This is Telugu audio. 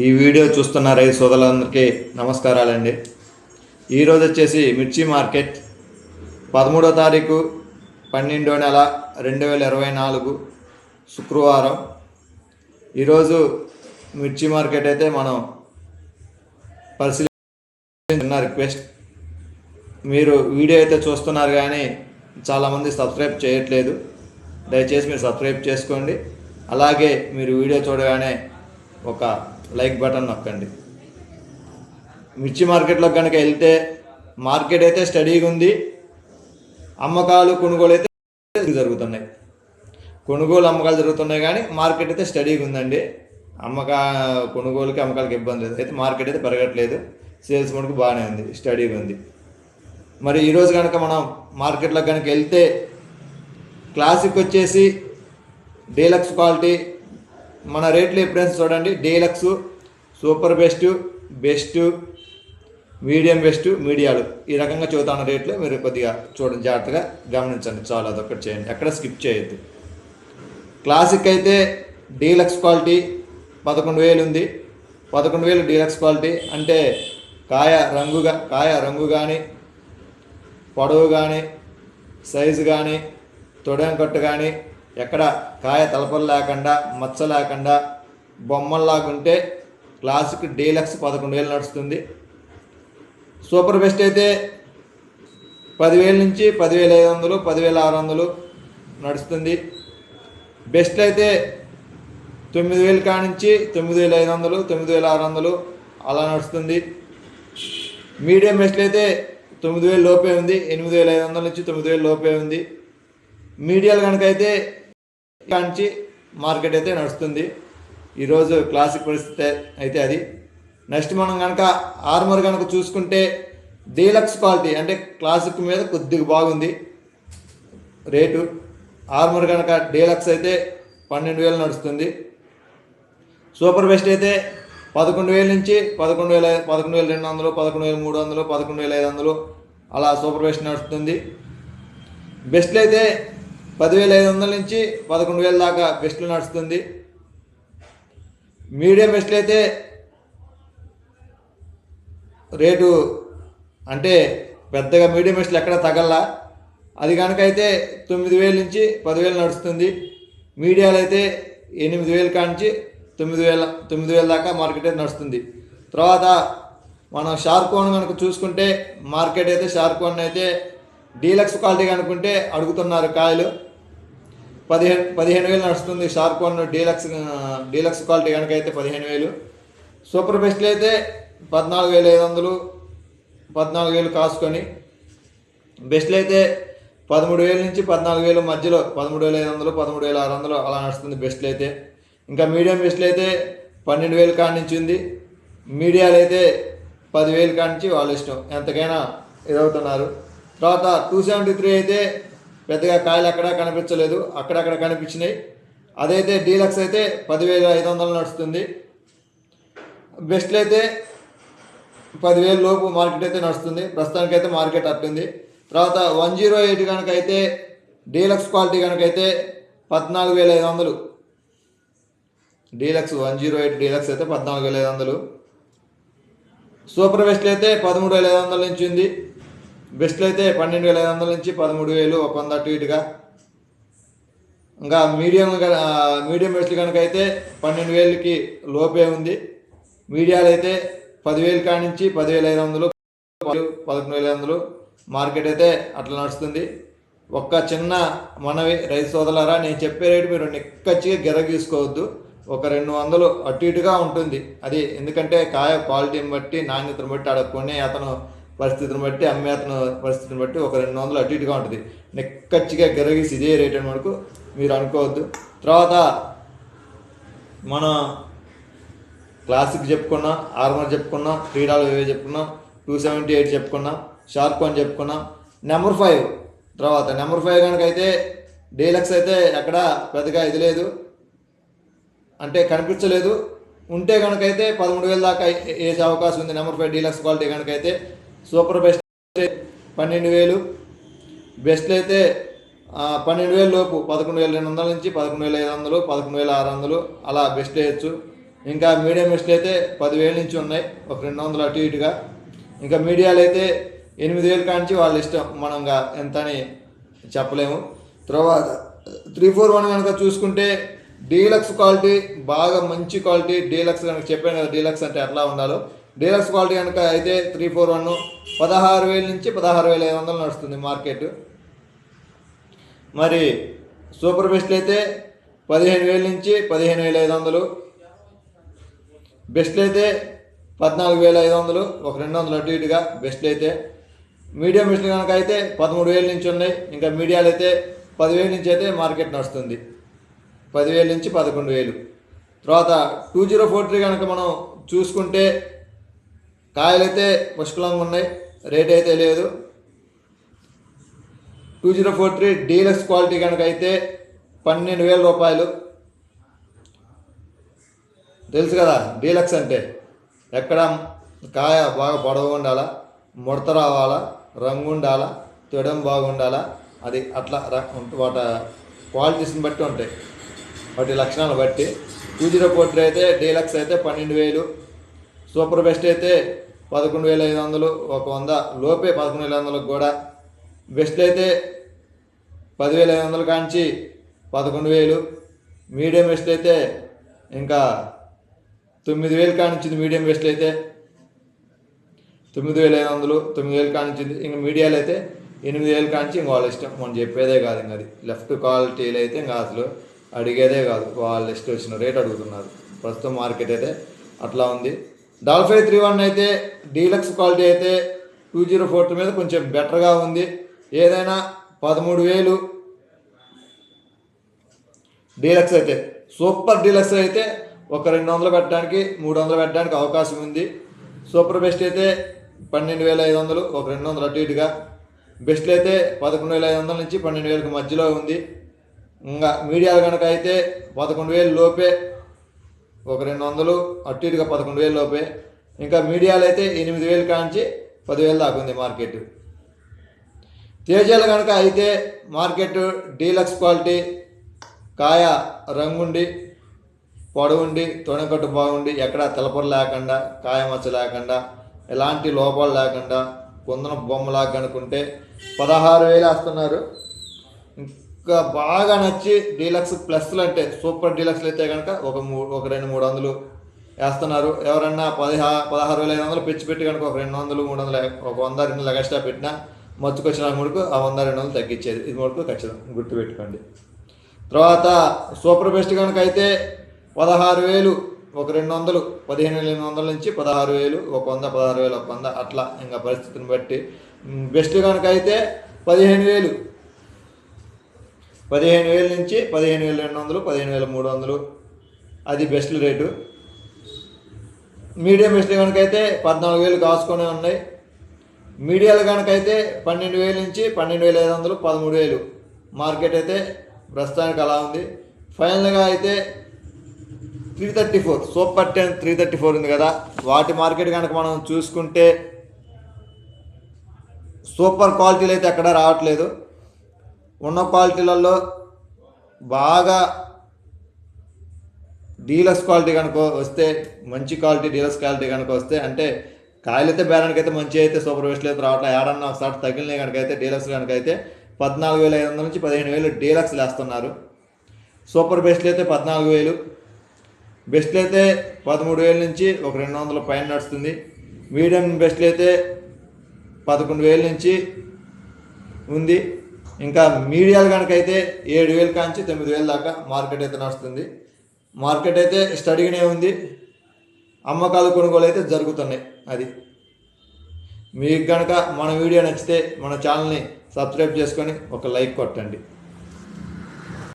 ఈ వీడియో చూస్తున్న రైతు సోదరులందరికీ నమస్కారాలండి. ఈరోజు వచ్చేసి మిర్చి మార్కెట్ పదమూడో తారీఖు పన్నెండో నెల రెండు వేల ఇరవై నాలుగు శుక్రవారం. ఈరోజు మిర్చి మార్కెట్ అయితే మనం పరిశీలించిన రిక్వెస్ట్. మీరు వీడియో అయితే చూస్తున్నారు కానీ చాలామంది సబ్స్క్రైబ్ చేయట్లేదు. దయచేసి మీరు సబ్స్క్రైబ్ చేసుకోండి. అలాగే మీరు వీడియో చూడగానే ఒక లైక్ బటన్ నొక్కండి. మిర్చి మార్కెట్లో కనుక వెళ్తే మార్కెట్ అయితే స్టడీగా ఉంది. అమ్మకాలు కొనుగోలు అయితే జరుగుతున్నాయి. కొనుగోలు అమ్మకాలు జరుగుతున్నాయి కానీ మార్కెట్ అయితే స్టడీగా ఉందండి. అమ్మకా కొనుగోలుకి అమ్మకాలకి ఇబ్బంది లేదు. అయితే మార్కెట్ అయితే పెరగట్లేదు. సేల్స్ మటుకు బాగానే ఉంది. స్టడీగా ఉంది. మరి ఈరోజు కనుక మనం మార్కెట్లో కనుక వెళ్తే క్లాసిక్ వచ్చేసి డీలక్స్ క్వాలిటీ. మన రేట్లు ఎప్పుడైనా చూడండి. Deluxe super best best medium best మీడియాలు. ఈ రకంగా చూతాన్న రేట్లు మీరు కొద్దిగా చూడండి జాగ్రత్తగా గమనించండి. చాలు అదొకటి చేయండి. ఎక్కడ స్కిప్ చేయొద్దు. క్లాసిక్ అయితే డీలక్స్ క్వాలిటీ పదకొండు వేలు ఉంది. పదకొండు వేలు డీలక్స్ క్వాలిటీ అంటే కాయ రంగుగా కాయ రంగు కానీ పొడవు కానీ సైజు కానీ తొడెం కట్టు కానీ ఎక్కడ కాయ తలపలు లేకుండా మచ్చ లేకుండా బొమ్మల్లాగుంటే క్లాసిక్ డీలక్స్ పదకొండు వేలు నడుస్తుంది. సూపర్ బెస్ట్ అయితే పదివేల నుంచి పదివేల ఐదు వందలు పదివేల ఆరు వందలు నడుస్తుంది. బెస్ట్ అయితే తొమ్మిది వేలు కానించి తొమ్మిది వేల ఐదు వందలు తొమ్మిది వేల ఆరు వందలు అలా నడుస్తుంది. మీడియం బెస్ట్ అయితే తొమ్మిది వేలు లోపే ఉంది ఎనిమిది వేల ఐదు వందల నుంచి తొమ్మిది వేలు లోపే ఉంది. మీడియాలు కనుక అయితే కానించి మార్కెట్ అయితే నడుస్తుంది. ఈరోజు క్లాసిక్ పరిస్థితి అయితే అది. నెక్స్ట్ మనం కనుక ఆర్మర్ కనుక చూసుకుంటే డీలక్స్ క్వాలిటీ అంటే క్లాసిక్ మీద కొద్దిగా బాగుంది రేటు. ఆర్మర్ కనుక డీలక్స్ అయితే పన్నెండు వేలు నడుస్తుంది. సూపర్ బెస్ట్ అయితే పదకొండు వేల నుంచి పదకొండు వేల పదకొండు వేల రెండు వందలు పదకొండు వేల మూడు వందలు పదకొండు వేల ఐదు వందలు అలా సూపర్ బెస్ట్ నడుస్తుంది. బెస్ట్లు అయితే పదివేల ఐదు వందల నుంచి పదకొండు వేల దాకా బెస్ట్లు నడుస్తుంది. మీడియం బెస్ట్లు అయితే రేటు అంటే పెద్దగా మీడియం బెస్ట్లు ఎక్కడ తగల్లా. అది కనుక అయితే తొమ్మిది వేల నుంచి పదివేలు నడుస్తుంది. మీడియాలు అయితే ఎనిమిది వేలు కానించి తొమ్మిది వేల తొమ్మిది వేల దాకా మార్కెట్ అయితే నడుస్తుంది. తర్వాత మనం షార్కోన్ కనుక చూసుకుంటే మార్కెట్ అయితే షార్కోన్ అయితే డీలక్స్ క్వాలిటీ కనుకుంటే అడుగుతున్నారు కాయలు. పదిహేను పదిహేను వేలు నడుస్తుంది. షార్కోన్ డీలక్స్ డీలక్స్ క్వాలిటీ కనుక అయితే పదిహేను వేలు. సూపర్ బెస్ట్లు అయితే పద్నాలుగు వేల ఐదు వందలు పద్నాలుగు వేలు కాసుకొని. బెస్ట్లు అయితే పదమూడు వేల నుంచి పద్నాలుగు వేల మధ్యలో పదమూడు వేల ఐదు వందలు పదమూడు వేల ఆరు వందలు అలా నడుస్తుంది బెస్ట్లు అయితే. ఇంకా మీడియం బెస్ట్లు అయితే పన్నెండు వేలు కాడి నుంచి ఉంది. మీడియాలు అయితే పదివేలు కాడి నుంచి వాళ్ళ ఇష్టం. ఎంతకైనా ఇదవుతున్నారు. తర్వాత టూ సెవెంటీ త్రీ అయితే పెద్దగా కాయలు ఎక్కడా కనిపించలేదు అక్కడక్కడ కనిపించినాయి. అదైతే డీలక్స్ అయితే పదివేల ఐదు వందలు నడుస్తుంది. బెస్ట్లు అయితే పదివేల లోపు మార్కెట్ అయితే నడుస్తుంది. ప్రస్తుతానికి అయితే మార్కెట్ అట్టుంది. తర్వాత వన్ జీరో ఎయిట్ కనుక అయితే డీలక్స్ క్వాలిటీ కనుక అయితే పద్నాలుగు వేల ఐదు వందలు. Deluxe one zero eight deluxe అయితే పద్నాలుగు వేల ఐదు వందలు. సూపర్ బెస్ట్ అయితే పదమూడు వేల ఐదు వందల నుంచి ఉంది. బెస్ట్లు అయితే పన్నెండు వేల ఐదు వందల నుంచి పదమూడు వేలు ఒక వంద అటు ఇటుగా. ఇంకా మీడియం మీడియం బెస్ట్లు కనుక అయితే పన్నెండు వేలకి లోపే ఉంది. మీడియాలు అయితే పదివేలు కానించి పదివేల ఐదు వందలు పదకొండు వేల ఐదు వందలు మార్కెట్ అయితే అట్లా నడుస్తుంది. ఒక్క చిన్న మనవి రైతు సోదలారా నేను చెప్పే రేటు మీరు నిక్కచ్చిగా గిర తీసుకోవద్దు ఒక రెండు వందలు అటు ఇటుగా ఉంటుంది. అది ఎందుకంటే కాయ క్వాలిటీని బట్టి నాణ్యతను బట్టి ఆడ కొనే అతను పరిస్థితిని బట్టి అమ్మేతన పరిస్థితిని బట్టి ఒక రెండు వందలు అటు ఇటుగా ఉంటుంది. నిక్కచ్చిగా గిరగీసి ఇదే రేట్ అని మనకు మీరు అనుకోవద్దు. తర్వాత మనం క్లాసిక్ చెప్పుకున్నాం ఆర్మర్ చెప్పుకున్నాం క్రీడలు ఏవే చెప్పుకున్నాం టూ సెవెంటీ ఎయిట్ చెప్పుకున్నాం షార్ప్ అని చెప్పుకున్నాం నెంబర్ ఫైవ్ తర్వాత నెంబర్ ఫైవ్ కనుక అయితే డీలక్స్ అయితే ఎక్కడ పెద్దగా ఇది లేదు. అంటే కనిపించలేదు. ఉంటే కనుకైతే అయితే పదమూడు వేల దాకా వేసే అవకాశం ఉంది. నెంబర్ ఫైవ్ డీలక్స్ క్వాలిటీ కనుకైతే అయితే సూపర్ బెస్ట్ పన్నెండు వేలు. బెస్ట్లు అయితే పన్నెండు వేల లోపు పదకొండు వేల రెండు వందల నుంచి పదకొండు వేల ఐదు వందలు పదకొండు వేల ఆరు వందలు అలా బెస్ట్ వేయచ్చు. ఇంకా మీడియం బెస్ట్లు అయితే పదివేల నుంచి ఉన్నాయి ఒక రెండు వందలు అటు ఇటుగా. ఇంకా మీడియాలు అయితే ఎనిమిది వేలు కాంచి వాళ్ళ ఇష్టం మనంగా ఎంత అని చెప్పలేము. తర్వాత త్రీ ఫోర్ వన్ కనుక చూసుకుంటే డీలక్స్ క్వాలిటీ బాగా మంచి క్వాలిటీ డీలక్స్ కనుక చెప్పాను కదా డీలక్స్ అంటే ఎట్లా ఉండాలో. డీలక్స్ క్వాలిటీ కనుక అయితే త్రీ ఫోర్ వన్ పదహారు వేల నుంచి పదహారు వేల ఐదు వందలు నడుస్తుంది మార్కెట్. మరి సూపర్ బెస్ట్లు అయితే పదిహేను వేల నుంచి పదిహేను వేల ఐదు వందలు. బెస్ట్లు అయితే పద్నాలుగు వేల ఐదు వందలు ఒక రెండు వందలు అటు ఇటుగా బెస్ట్లు అయితే. మీడియం బెస్ట్లు కనుక అయితే పదమూడు వేల నుంచి ఉన్నాయి. ఇంకా మీడియాలు అయితే పదివేల నుంచి అయితే మార్కెట్ నడుస్తుంది. పదివేల నుంచి పదకొండు వేలు. తర్వాత టూ జీరో ఫోర్ త్రీ కనుక మనం చూసుకుంటే కాయలు అయితే పుష్కలంగా ఉన్నాయి. రేట్ అయితే లేదు. Two zero four three deluxe quality కనుక అయితే పన్నెండు వేల రూపాయలు. తెలుసు కదా డీలక్స్ అంటే ఎక్కడ కాయ బాగా పొడవు ఉండాలా ముడత రావాలా రంగు ఉండాలా తిడం బాగుండాలా అది అట్లా వాటి క్వాలిటీస్ని బట్టి ఉంటాయి. వాటి లక్షణాలను బట్టి. టూ జీరో ఫోర్ త్రీ అయితే డీలక్స్ అయితే పన్నెండు వేలు. సూపర్ బెస్ట్ అయితే పదకొండు వేల ఐదు వందలు ఒక వంద లోపే పదకొండు వేల ఐదు వందలకు కూడా. బెస్ట్ అయితే పదివేల ఐదు వందలు కాంచి పదకొండు వేలు. మీడియం బెస్ట్ అయితే ఇంకా తొమ్మిది వేలు కానిచ్చింది మీడియం బెస్ట్ అయితే తొమ్మిది వేల ఐదు వందలు తొమ్మిది వేలు కానిచ్చింది. ఇంకా మీడియాలు అయితే ఎనిమిది వేలు కానించి ఇంక వాళ్ళ ఇష్టం. మనం చెప్పేదే కాదు ఇంకా అది. లెఫ్ట్ క్వాలిటీలు అయితే ఇంకా అసలు అడిగేదే కాదు. వాళ్ళ ఇష్టం వచ్చిన రేట్ అడుగుతున్నారు. ప్రస్తుతం మార్కెట్ అయితే అట్లా ఉంది. డాల్ఫై త్రీ వన్ అయితే డీలక్స్ క్వాలిటీ అయితే టూ జీరో ఫోర్ మీద కొంచెం బెటర్గా ఉంది. ఏదైనా పదమూడు వేలు డీలక్స్ అయితే సూపర్ డీలక్స్ అయితే ఒక రెండు వందలు పెట్టడానికి మూడు వందలు పెట్టడానికి అవకాశం ఉంది. సూపర్ బెస్ట్ అయితే పన్నెండు వేల ఐదు వందలు ఒక రెండు వందలు అటు ఇటుగా. బెస్ట్లు అయితే పదకొండు వేల ఐదు వందల నుంచి పన్నెండు వేలకు మధ్యలో ఉంది. ఇంకా మీడియాలు కనుక అయితే పదకొండు వేలు లోపే ఒక రెండు వందలు అటు ఇటుగా పదకొండు వేలు లోపే. ఇంకా మీడియాలో అయితే ఎనిమిది వేలు కాంచి పదివేలు దాకా ఉంది మార్కెట్. తేజాలు కనుక అయితే మార్కెట్ డీలక్స్ క్వాలిటీ కాయ రంగుండి పొడవుండి తొణకట్టు బాగుండి ఎక్కడ తెలపరు లేకుండా కాయ మచ్చ లేకుండా ఎలాంటి లోపాలు లేకుండా కుందన బొమ్మలా కనుకుంటే పదహారు వేలు వేస్తున్నారు. బాగా నచ్చి డీలక్స్ ప్లస్లు అంటే సూపర్ డీలక్స్లు అయితే కనుక ఒక మూడు ఒక రెండు మూడు వందలు వేస్తున్నారు. ఎవరన్నా పదిహా పదహారు వేల ఐదు వందలు పెంచి పెట్టి కనుక ఒక రెండు వందలు మూడు వందలు ఒక వంద రెండు వందలు ఎక్స్ట్రా పెట్టినా మచ్చుకొచ్చిన మూడుకు ఆ వంద రెండు వందలు తగ్గించేది. ఇది మూడుకు ఖచ్చితం గుర్తుపెట్టుకోండి. తర్వాత సూపర్ బెస్ట్ కనుక అయితే పదహారు వేలు ఒక రెండు వందలు పదిహేను వేల ఎనిమిది వందల నుంచి పదహారు వేలు ఒక వంద పదహారు వేలు ఒక వంద అట్లా ఇంకా పరిస్థితిని బట్టి. బెస్ట్ కనుక అయితే పదిహేను వేలు పదిహేను వేల నుంచి పదిహేను వేల రెండు వందలు పదిహేను వేల మూడు వందలు. అది బెస్ట్ రేటు మీడియం బెస్ట్ కనుకైతే అయితే పద్నాలుగు వేలు కాసుకొని ఉన్నాయి. మీడియాలు కనుకైతే అయితే పన్నెండు వేల నుంచి పన్నెండు వేల ఐదు వందలు పదమూడు వేలు. మార్కెట్ అయితే ప్రస్తుతానికి అలా ఉంది. ఫైనల్గా అయితే three thirty four super ten three thirty four ఉంది కదా. వాటి మార్కెట్ కనుక మనం చూసుకుంటే సూపర్ క్వాలిటీలు అయితే ఎక్కడా రావట్లేదు. క్వాలిటీలలో బాగా డీలక్స్ క్వాలిటీ కనుక వస్తే మంచి క్వాలిటీ డీలక్స్ క్వాలిటీ కనుక వస్తే అంటే కాయలైతే బేరానికి అయితే మంచి అయితే సూపర్ వేస్ట్ అయితే రావట్లేదు ఏడన్నా ఒకసారి తగిలినాయి కనుక అయితే డీలక్స్ కనుక అయితే పద్నాలుగు వేల ఐదు వందల నుంచి పదిహేను వేలు డీలక్స్లు వేస్తున్నారు సూపర్ బెస్ట్లు అయితే పద్నాలుగు వేలు. బెస్ట్లు అయితే పదమూడు వేల నుంచి ఒక రెండు వందల పైన నడుస్తుంది. మీడియం బెస్ట్లు అయితే పదకొండు వేల నుంచి ఉంది. ఇంకా మీడియాలు కనుక అయితే ఏడు వేలు కాంచి తొమ్మిది వేల దాకా మార్కెట్ అయితే నడుస్తుంది. మార్కెట్ అయితే స్టడీగానే ఉంది. అమ్మకాలు కొనుగోలు అయితే జరుగుతున్నాయి అది. మీకు కనుక మన వీడియో నచ్చితే మన ఛానల్ని సబ్స్క్రైబ్ చేసుకొని ఒక లైక్ కొట్టండి.